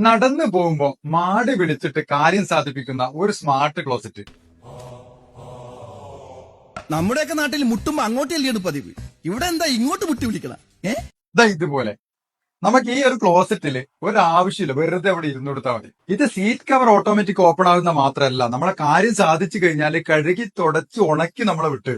നടന്നു പോകുമ്പോ മാടി പിടിച്ചിട്ട് കാര്യം സാധിപ്പിക്കുന്ന ഒരു സ്മാർട്ട് ക്ലോസറ്റ് നമ്മുടെയൊക്കെ നാട്ടിൽ മുട്ടുമ്പോ അങ്ങോട്ട് ചെല്ലിയാണ് പതിവ്? ഇവിടെ എന്താ ഇങ്ങോട്ട് മുട്ടി വിളിക്കണ? ഏ? ഇതാ ഇതുപോലെ. നമുക്ക് ഈ ഒരു ക്ലോസറ്റിൽ ഒരാവശ്യമില്ല. വെറുതെ അവിടെ ഇരുന്നു കൊടുത്താൽ മതി. ഇത് സീറ്റ് കവർ ഓട്ടോമാറ്റിക് ഓപ്പൺ ആകുന്ന മാത്രമല്ല നമ്മളെ കാര്യം സാധിച്ചു കഴിഞ്ഞാൽ കഴുകി തുടച്ച് ഉണക്കി നമ്മളെ വിട്ട്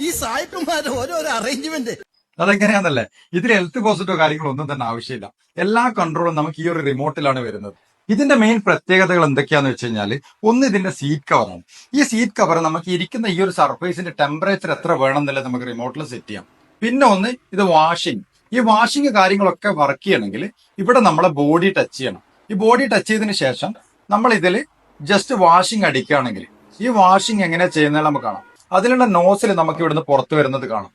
ഈ സായിപ്പുമാരെ ഓരോരോ അറേഞ്ച്മെന്റ് അതെങ്ങനെയാന്നല്ലേ? ഇതിൽ ഹെൽത്ത് പോസിറ്റോ കാര്യങ്ങളോ ഒന്നും തന്നെ ആവശ്യമില്ല. എല്ലാ കൺട്രോളും നമുക്ക് ഈ ഒരു റിമോട്ടിലാണ് വരുന്നത്. ഇതിന്റെ മെയിൻ പ്രത്യേകതകൾ എന്തൊക്കെയാന്ന് വെച്ച് കഴിഞ്ഞാൽ ഒന്ന് ഇതിന്റെ സീറ്റ് കവറാണ് ഈ സീറ്റ് കവർ നമുക്ക് ഇരിക്കുന്ന ഈ ഒരു സർഫേസിന്റെ ടെമ്പറേച്ചർ എത്ര വേണം നമുക്ക് റിമോട്ടിൽ സെറ്റ് ചെയ്യാം. പിന്നെ ഒന്ന് ഇത് വാഷിംഗ് ഈ വാഷിംഗ് കാര്യങ്ങളൊക്കെ വർക്ക് ചെയ്യണമെങ്കിൽ ഇവിടെ നമ്മളെ ബോഡി ടച്ച് ചെയ്യണം. ഈ ബോഡി ടച്ച് ചെയ്തതിന് ശേഷം നമ്മൾ ഇതിൽ ജസ്റ്റ് വാഷിംഗ് അടിക്കുകയാണെങ്കിൽ ഈ വാഷിംഗ് എങ്ങനെ ചെയ്യുന്നത് നമുക്ക് കാണാം. അതിലുള്ള നോസിൽ നമുക്ക് ഇവിടുന്ന് പുറത്തു വരുന്നത് കാണാം.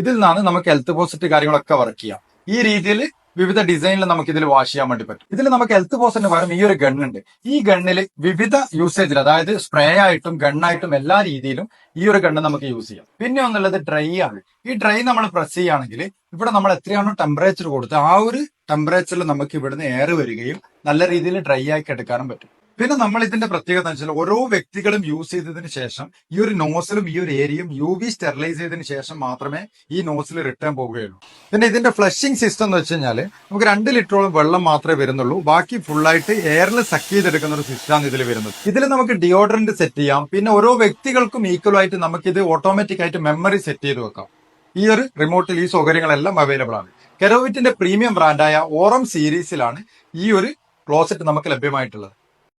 ഇതിൽ നിന്നാണ് നമുക്ക് ഹെൽത്ത് പോസിറ്റ് കാര്യങ്ങളൊക്കെ വർക്ക് ചെയ്യാം. ഈ രീതിയിൽ വിവിധ ഡിസൈനിൽ നമുക്ക് ഇതിൽ വാഷ് ചെയ്യാൻ വേണ്ടി പറ്റും. ഇതിൽ നമുക്ക് ഹെൽത്ത് പോസിന് പകരം ഈ ഒരു ഗണ്ണുണ്ട് ഈ ഗണ്ണിൽ വിവിധ യൂസേജിൽ അതായത് സ്പ്രേ ആയിട്ടും ഗണ്ണായിട്ടും എല്ലാ രീതിയിലും ഈ ഒരു ഗണ്ണ് നമുക്ക് യൂസ് ചെയ്യാം. പിന്നെ ഒന്നുള്ളത് ഡ്രൈ ആണ്. ഈ ഡ്രൈ നമ്മൾ പ്രസ് ചെയ്യുകയാണെങ്കിൽ ഇവിടെ നമ്മൾ എത്രയാണോ ടെമ്പറേച്ചർ കൊടുത്ത് ആ ഒരു ടെമ്പറേച്ചറിൽ നമുക്ക് ഇവിടുന്ന് എയർ വരികയും നല്ല രീതിയിൽ ഡ്രൈ ആക്കി എടുക്കാനും പറ്റും. പിന്നെ നമ്മൾ ഇതിന്റെ പ്രത്യേകത വെച്ചാൽ ഓരോ വ്യക്തികളും യൂസ് ചെയ്തതിന് ശേഷം ഈ ഒരു നോസിലും ഈ ഒരു ഏരിയയും യു വി സ്റ്റെറിലൈസ് ചെയ്തതിന് ശേഷം മാത്രമേ ഈ നോസിൽ റിട്ടേൺ പോവുകയുള്ളൂ. പിന്നെ ഇതിന്റെ ഫ്ലഷിംഗ് സിസ്റ്റം എന്ന് വെച്ച് കഴിഞ്ഞാൽ നമുക്ക് രണ്ട് ലിറ്ററോളം വെള്ളം മാത്രമേ വരുന്നുള്ളൂ. ബാക്കി ഫുള്ളായിട്ട് എയറിൽ സക്ക് ചെയ്തെടുക്കുന്ന ഒരു സിസ്റ്റമാണ് ഇതിൽ വരുന്നത്. ഇതിൽ നമുക്ക് ഡിയോഡറന്റ് സെറ്റ് ചെയ്യാം. പിന്നെ ഓരോ വ്യക്തികൾക്കും ഈക്വൽ ആയിട്ട് നമുക്ക് ഇത് ഓട്ടോമാറ്റിക് ആയിട്ട് മെമ്മറി സെറ്റ് ചെയ്ത് വെക്കാം. ഈ ഒരു റിമോട്ടിൽ ഈ സൗകര്യങ്ങളെല്ലാം അവൈലബിൾ ആണ്. കെരോവിറ്റിന്റെ പ്രീമിയം ബ്രാൻഡായ ഓറം സീരീസിലാണ് ഈ ഒരു ക്ലോസറ്റ് നമുക്ക് ലഭ്യമായിട്ടുള്ളത്.